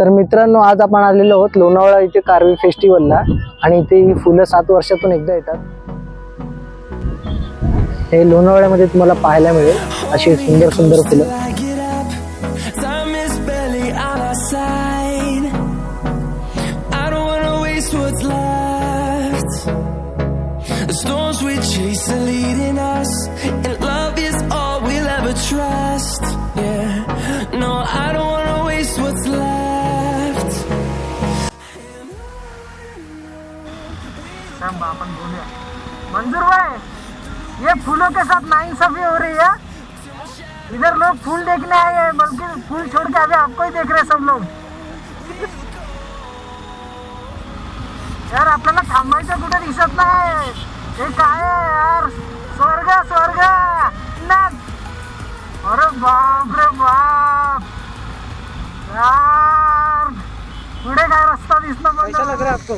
तर मित्रांनो आज आपण आलेलो आहोत लोणावळा इथे कारवी फेस्टिवलला आणि इथे ही फुलं सात वर्षातून एकदा येतात. हे लोणावळ्यामध्ये तुम्हाला पाहायला मिळेल अशी सुंदर सुंदर फुलं. ये फूलों के साथ नाइंसाफी हो रही है। इधर लोग फूल देखने आए हैं बल्कि फूल छोड़ के अभी आपको ही देख रहे हैं सब लोग। यार आपल्याला थांबायचं कुठे दिसत नाही हे। काय आहे यार? स्वर्ग स्वर्ग. अरे बाप रे बाप। यार पुढे काय रस्ता दिसणं बंद कैसा लग रहा है आपको?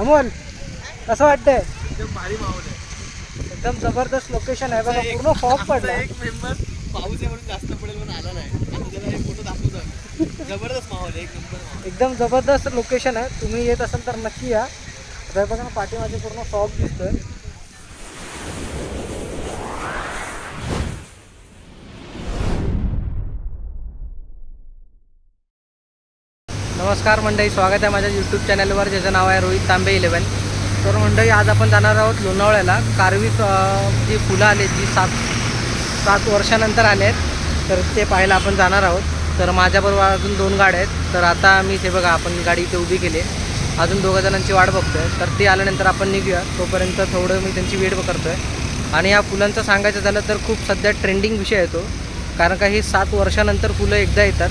अमोल कसं वाटतंय एकदम जबरदस्त लोकेशन आहे बघा पूर्ण फॉग पडला एक मेंबर पाऊस म्हणून जास्त पडेल म्हणून आला नाही. आता त्याला हे फोटो दाखवतो. जबरदस्त माहोल आहे एक नंबर एकदम जबरदस्त लोकेशन आहे. तुम्ही येत असाल तर नक्की या. हे बघा ना पाठीमागे पूर्ण फॉग दिसतोय. नमस्कार मंडळी स्वागत आहे माझ्या यूट्यूब चॅनलवर ज्याचं नाव आहे रोहित तांबे इलेवन तर मंडळी आज आपण जाणार आहोत लोणावळ्याला. कारवी जी फुलं आली जी सात सात वर्षानंतर आले आहेत तर ते पाहायला आपण जाणार आहोत. तर माझ्याबरोबर अजून दोन गाड्या आहेत. तर आता मी ते बघा आपण गाडी इथे उभी केली आहे. अजून दोघं जणांची वाट बघतोय. तर ते आल्यानंतर आपण निघूया. तोपर्यंत थोडं मी त्यांची वेट करतोय. आणि या फुलांचं सांगायचं झालं तर खूप सध्या ट्रेंडिंग विषय येतो कारण का हे सात वर्षानंतर फुलं एकदा येतात.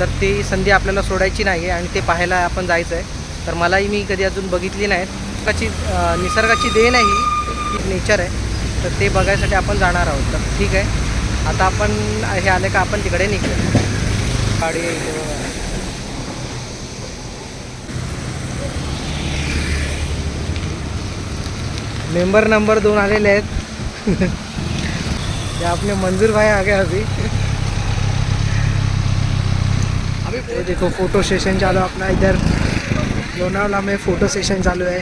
तर ती संधी आपल्याला सोडायची नाही आहे आणि ते पाहायला आपण जायचं आहे तर मलाही मी कधी अजून बघितली नाहीत. निसर्गाची निसर्गाची देण आहे ही. नेचर आहे. तर ते बघायसाठी आपण जाणार आहोत. तर ठीक आहे. आता आपण हे आले का आपण तिकडे निघतो गाडी मेंबर नंबर दोन आलेले आहेत. ये आपने मंजूर भाई आ गए अभी देखो फोटो सेशन चालू है अपना इधर लोणावळा में फोटो सेशन चालू आहे.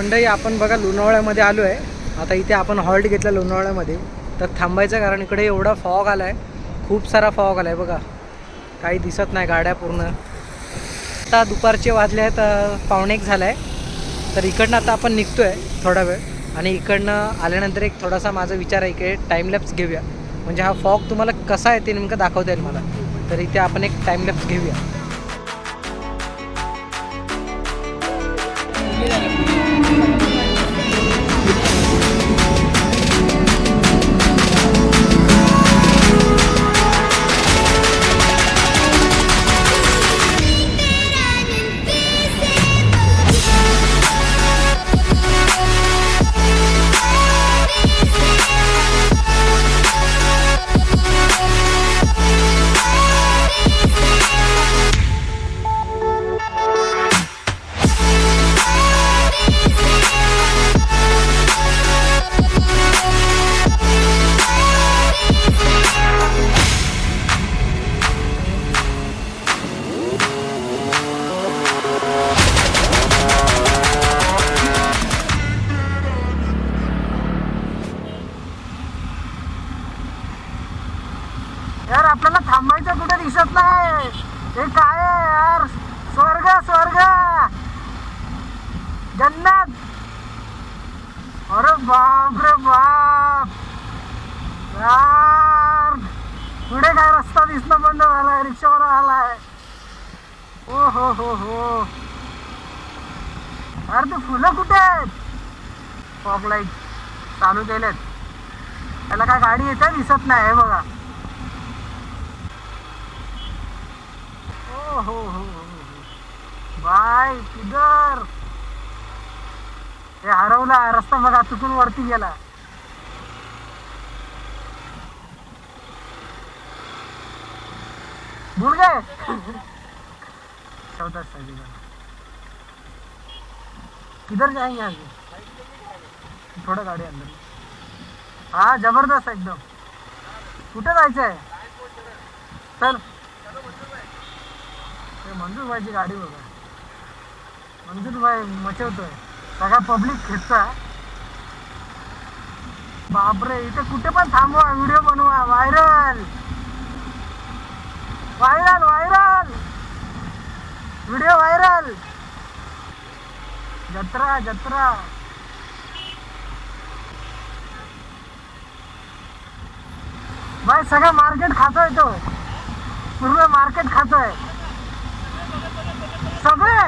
मंडई आपण बघा लोणावळ्यामध्ये आलो आहे. आता इथे आपण हॉल्ट घेतला लोणावळ्यामध्ये. तर थांबायचं कारण इकडे एवढा फॉग आला आहे खूप सारा फॉग आला आहे बघा. काही दिसत नाही गाड्या पूर्ण. आता दुपारचे वाजले आहेत पाहुणे पावणे एक झाला आहे तर इकडनं आता आपण निघतो आहे थोडा वेळ. आणि इकडनं आल्यानंतर एक थोडासा माझा विचार आहे की टाईमलॅप्स घेऊया. म्हणजे हा फॉग तुम्हाला कसा आहे ते नेमकं दाखवता येईल मला. तर इथे आपण एक टाईमलॅप्स घेऊया. यार आपल्याला थांबायचं कुठे दिसत नाही. हे काय यार? स्वर्ग स्वर्ग. जन्नत. अरे बाप रे बाप. यार पुढे काय रस्ता दिसणं बंद झालाय? रिक्षावर आलाय. ओ हो हो हो. अरे ते फुलं कुठे आहेत? फॉग लाइट चालू केलेत. त्याला काय गाडी येते दिसत नाही बघा ओ हो हो, हो हो बाय किधर हे हरवला रस्ता बघा चुकून वरती गेला. भूल गए चौदह सदी किधर जाएंगे आगे थोड़ा गाड़ी अंदर हाँ जबरदस्त एकदम. कुठे जायचंय? चल. ते मंजूर गाडी बघा. मंजूर भाई मचवतोय. सगळा पब्लिक खेचता बापरे इथे कुठे पण थांबवा व्हिडिओ बनवा. Viral viral viral video viral जत्रा जत्रा. भाई सगळं मार्केट खातोय तो. पूर्ण मार्केट खातोय. सगळे.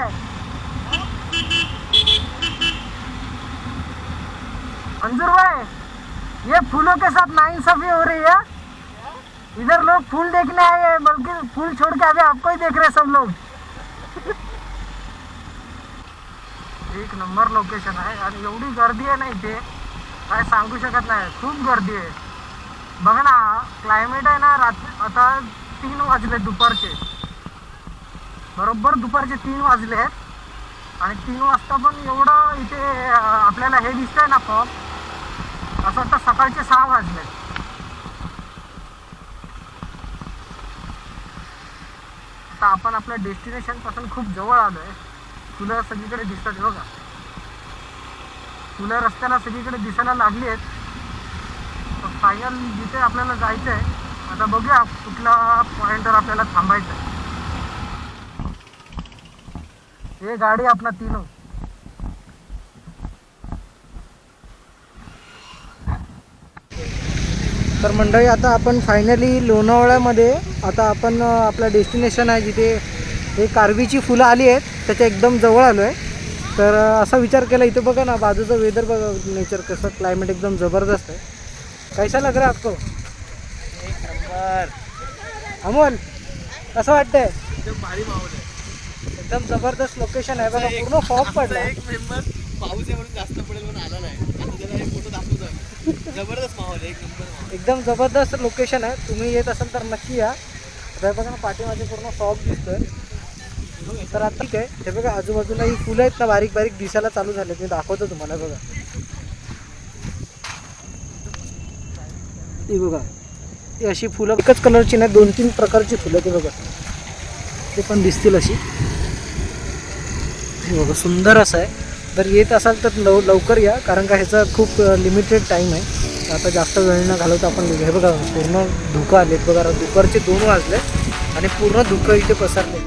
मंजूर भाई ये फूलों के साथ नाइंसाफी हो रही है? इधर लोग फूल देखने आए हैं बल्कि फूल छोड़ के अभी आपको ही देख रहे हैं सब लोग। एक नंबर लोकेशन आहे आणि एवढी गर्दी आहे ना इथे? काय सांगू शकत नाही खूप गर्दी आहे. बघ ना क्लायमेट आहे ना रात्री आता तीन वाजले दुपारचे. बरोबर दुपारचे तीन वाजले आहेत. आणि तीन वाजता पण एवढं इथे आपल्याला हे दिसतंय ना फॉग असं वाटतं सकाळचे सहा वाजले आता आपण आपल्या डेस्टिनेशनपासून खूप जवळ आलो आहे फुलं सगळीकडे दिसतात बघा. फुलं रस्त्याला सगळीकडे दिसायला लागली आहेत. फायनल जिथे आपल्याला जायचं आहे आता बघूया कुठला पॉईंटवर आपल्याला थांबायचं आहे हे गाडी आपला तीनो. तर मंडळी आता आपण फायनली लोणावळ्यामध्ये आता आपण आपलं डेस्टिनेशन आहे जिथे हे कारवीची फुलं आली आहेत त्याच्या एकदम जवळ आलो आहे तर असा विचार केला इथे बघा ना बाजूचं वेदर बघा नेचर कसं क्लायमेट एकदम जबरदस्त आहे. कैसा लग रहा आपको? अमोल कसं वाटतंय? भारी माहोल आहे. एकदम जबरदस्त लोकेशन आहे बघा पूर्ण फॉग पडला. एक मेंबर पाऊस आहे म्हणून जास्त पडेल म्हणून आला नाही. आता त्याला एक फोटो दाखवतो. जबरदस्त माहोल आहे एक नंबर एकदम जबरदस्त लोकेशन आहे. तुम्ही येत असाल तर नक्की या. आता बघा ना पाठीमागे पूर्ण फॉग दिसतोय. तर आता ठीक आहे. हे बघा आजूबाजूला ही फुलं आहेत ना बारीक बारीक दिसायला चालू झाले मी दाखवतो तुम्हाला बघा. ही बघा. ही अशी फुलं एकच कलरची नाही दोन तीन प्रकारची फुलं ते बघा. ते पण दिसतील अशी. हे बघा सुंदर असं आहे. जर येत असाल तर लव लवकर या कारण का ह्याचा खूप लिमिटेड टाईम आहे. आता जास्त वेळ न घालवता आपण हे बघा पूर्ण धुकं आलेत बघा दुपारचे दोन वाजले आणि पूर्ण धुकं इथे पसरले.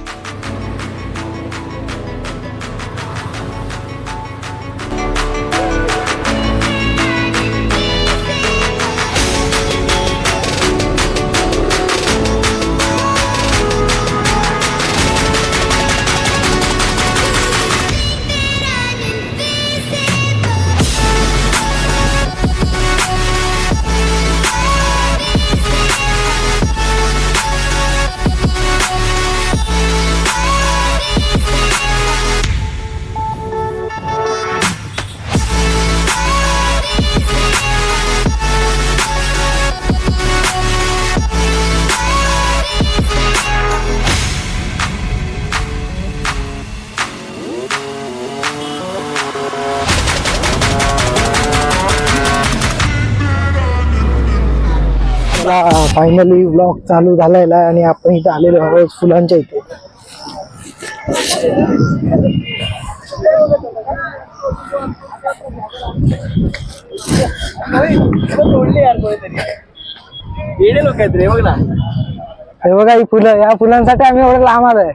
फायनली ब्लॉग चालू झालेला आहे आणि आपण इथे आलेलो आहोत फुलांच्या इथे. हे बघा ही फुलं या फुलांसाठी आम्ही एवढं लांब आलोय.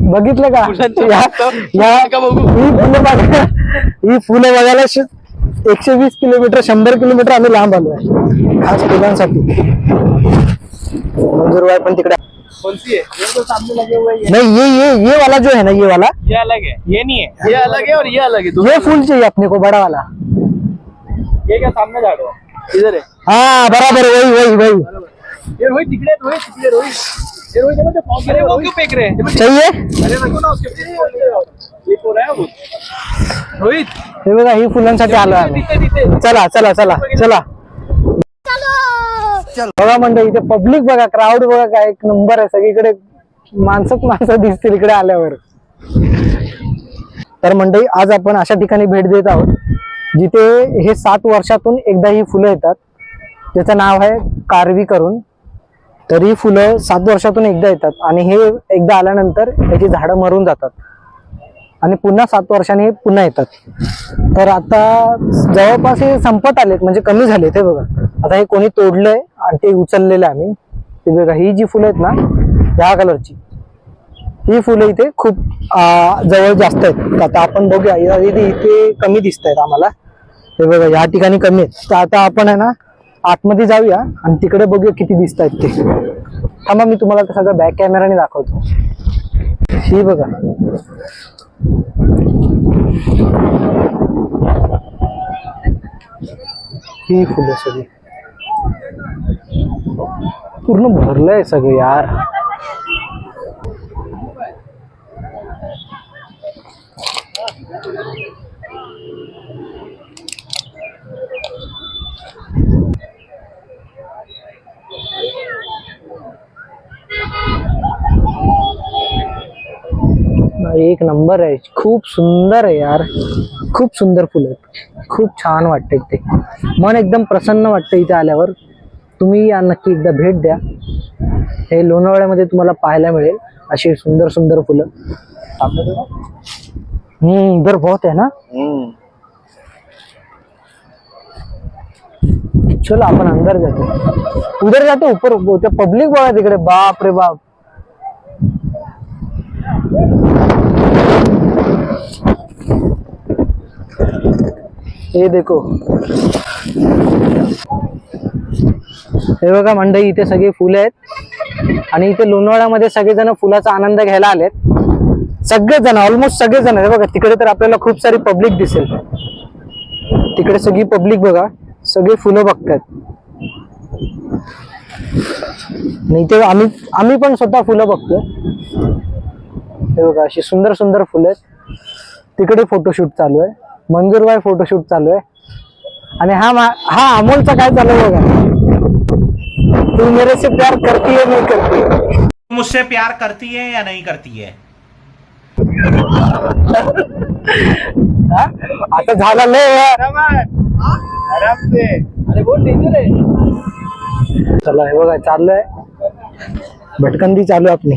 बघितलं का? या- या-? ही फुलं बघा ही फुलं बघायला श- एकशे वीस किलोमीटर शंभर किलोमीटर आम्ही लांब आलोय खास फुलांसाठी मंजूरबाई पण तिकडे है ये तो सामने लगे हुए हैं नहीं ये ये ये वाला जो है ना ये वाला. ये अलग है. ये नहीं है. ये अलग है और ये अलग है. ये फूल चाहिए अपने को बड़ा वाला. ये क्या सामने झाड़ इधर है. हाँ बराबर वही वही वही. ये रोहित तिकडे रोहित तिकडे रोहित है जो अरे वो क्यों फेंक रहे हैं? चाहिए? अरे ना उसके ये हो रहा है वो। रोहित। हे बघा ही फुलांसाठी आलो आम्ही. चला चला चला चला. बघा म्हणजे इथे पब्लिक बघा क्राऊड बघा काय एक नंबर आहे. सगळीकडे माणसंच माणसं दिसतील इकडे आल्यावर. तर मंडळी आज आपण अशा ठिकाणी भेट देत आहोत जिथे हे सात वर्षातून एकदा ही फुलं येतात. ज्याचं नाव आहे कारवी करून. तरी ही फुलं सात वर्षातून एकदा येतात आणि हे एकदा आल्यानंतर याची झाडं मरून जातात. आणि पुन्हा सात वर्षांनी पुन्हा येतात. तर आता जवळपास हे संपत आलेत म्हणजे कमी झाले ते बघा. आता हे कोणी तोडलंय आणि ते उचललेलं आम्ही. ते बघा ही जी फुलं आहेत ना ह्या कलरची ही फुलं इथे खूप जवळ जास्त आहेत. तर आता आपण बघूया. इथे इथे कमी दिसत आहेत आम्हाला. हे बघा या ठिकाणी कमी आहेत. तर आता आपण आहे ना आतमध्ये जाऊया आणि तिकडे बघूया किती दिसत आहेत ते. थांबा मी तुम्हाला ते सगळं बॅक कॅमेराने दाखवतो. ही बघा. ही फुलं सगळी. पूर्ण भरलंय सगळं यार. एक नंबर आहे. खूप सुंदर आहे यार. खूप सुंदर फुलं आहेत. खूप छान वाटतं इथे मन एकदम प्रसन्न वाटतं इथे आल्यावर. तुम्ही या नक्की एकदा भेट द्या. हे लोणावळ्यामध्ये तुम्हाला पाहायला मिळेल अशी सुंदर सुंदर फुलं. हम्म इधर बहुत आहे ना? चलो आपण अंदर जातो. उधर जातो ऊपर पब्लिक बघा तिकडे. बाप रे बाप. हे देखो. हे बघा मंडई इथे सगळी फुलं आहेत. आणि इथे लोणावळ्यामध्ये सगळेजण फुलाचा आनंद घ्यायला आलेत. सगळेजण ऑलमोस्ट सगळेजण आहेत. बघा तिकडे तर आपल्याला खूप सारी पब्लिक दिसेल. तिकडे सगळी पब्लिक बघा. सगळी फुलं बघतात नाही ते आम्ही आम्ही पण स्वतः फुलं बघतोय. हे बघा अशी सुंदर सुंदर फुलं आहेत. तिकडे फोटोशूट चालू आहे. मंजूरबाई फोटोशूट चालू आहे. आणि हा हा अमोलचा काय चालू आहे बघा. तू मेरे से प्यार करती है नहीं करती मुझसे प्यार करती है या नहीं करती है? हा? आता झाला लय चला हे बघा चाललोय. भटकंती चालू आहे आपली.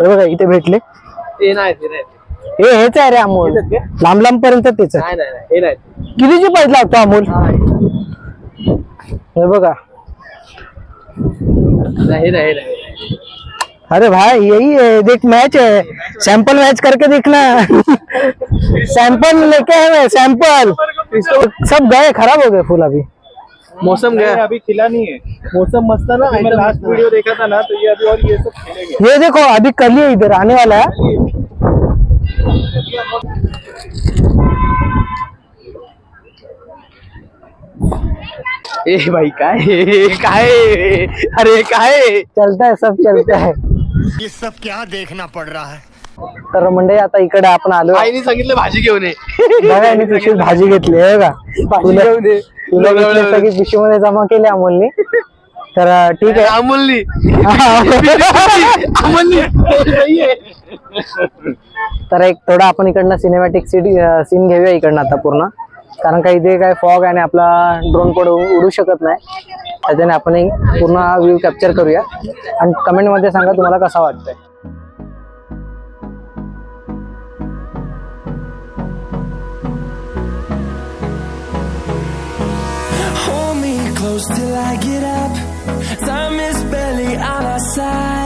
हे बघा इथे भेटले. ते नाही ते नाही. हे हेच आहे रे अमोल. लांब लांब पर्यंत तेच आहे. नाही नाही नाही, हे नाही. कितीची पाहिजे लागतो अमोल? हे बघा. नाही, हे नाही हे नाही अरे भाई यही है देख मैच है. सैंपल मैच करके देखना. सैंपल लेके आए मैं सैंपल सब गए खराब हो गए फूल अभी. मौसम गया। अभी खिला नहीं है। मौसम मस्त है ना मैं लास्ट वीडियो देखा था ना तो ये अभी और ये सब खिलेंगे। ये देखो अभी कल ही इधर आने वाला है। ए भाई काय? काय? अरे काय? चलता है सब चलता है ये सब क्या देखना पड़ रहा है? तर म्हणजे आता इकडे आपण आलो. आईने सांगितलं भाजी घेऊन ये. बघा यांनी पिशवीत भाजी घेतली आहे का भाजी घेऊन ये. तुला घेतली सगळी पिशवीमध्ये जमा केली अमोलनी. तर ठीक आहे. अमोलनी. अमोलनी. सही है तर एक थोडा आपण इकडनं सिनेमॅटिक सिटी सीन घेऊया इकडनं आता पूर्ण कारण का इथे काय फॉग आणि आपला ड्रोन कोड उडू शकत नाही त्याच्याने आपण पूर्ण हा व्ह्यू कॅप्चर करूया आणि कमेंटमध्ये सांगा तुम्हाला कसा वाटतंय till I get up. Time is barely on our side.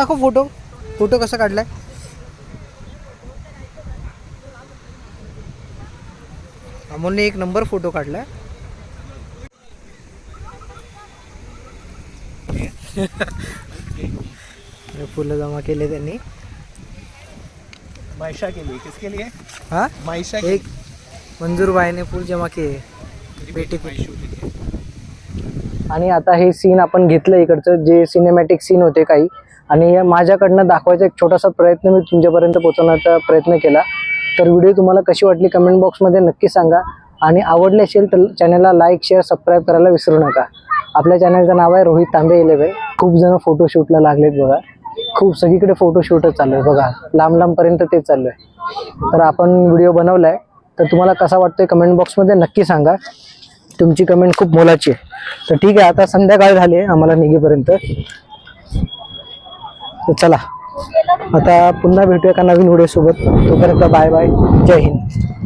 दाखव फोटो. फोटो कसा काढलाय? अमोलने एक नंबर फोटो काढला फुलं जमा केले त्यांनी. मायशा के लिए किसके लिए? हा? मायशा एक मंजूर बाईने फुल जमा केले. पेटी आणि आता हे सीन आपण घेतलं इकडचं जे सिनेमॅटिक सीन होते काही आणि या माझ्याकडनं दाखवायचा एक छोटासा प्रयत्न मी तुमच्यापर्यंत पोहोचवण्याचा प्रयत्न केला. तर व्हिडिओ तुम्हाला कशी वाटली कमेंट बॉक्समध्ये नक्की सांगा. आणि आवडली असेल तर चॅनलला लाईक शेअर सबस्क्राईब करायला विसरू नका. आपल्या चॅनलचं नाव आहे रोहित तांबे इलेवन खूप जण फोटोशूटला लागलेत बघा. खूप सगळीकडे फोटोशूटच चालू आहे बघा. लांब लांबपर्यंत तेच चालू आहे. तर आपण व्हिडिओ बनवला आहे तर तुम्हाला कसा वाटतोय कमेंट बॉक्समध्ये नक्की सांगा. तुमची कमेंट खूप मोलाची आहे. तर ठीक आहे आता संध्याकाळ झाली आहे आम्हाला निघेपर्यंत. तर चला आता पुन्हा भेटूया का नवीन व्हिडिओसोबत. तोपर्यंत बाय बाय. जय हिंद.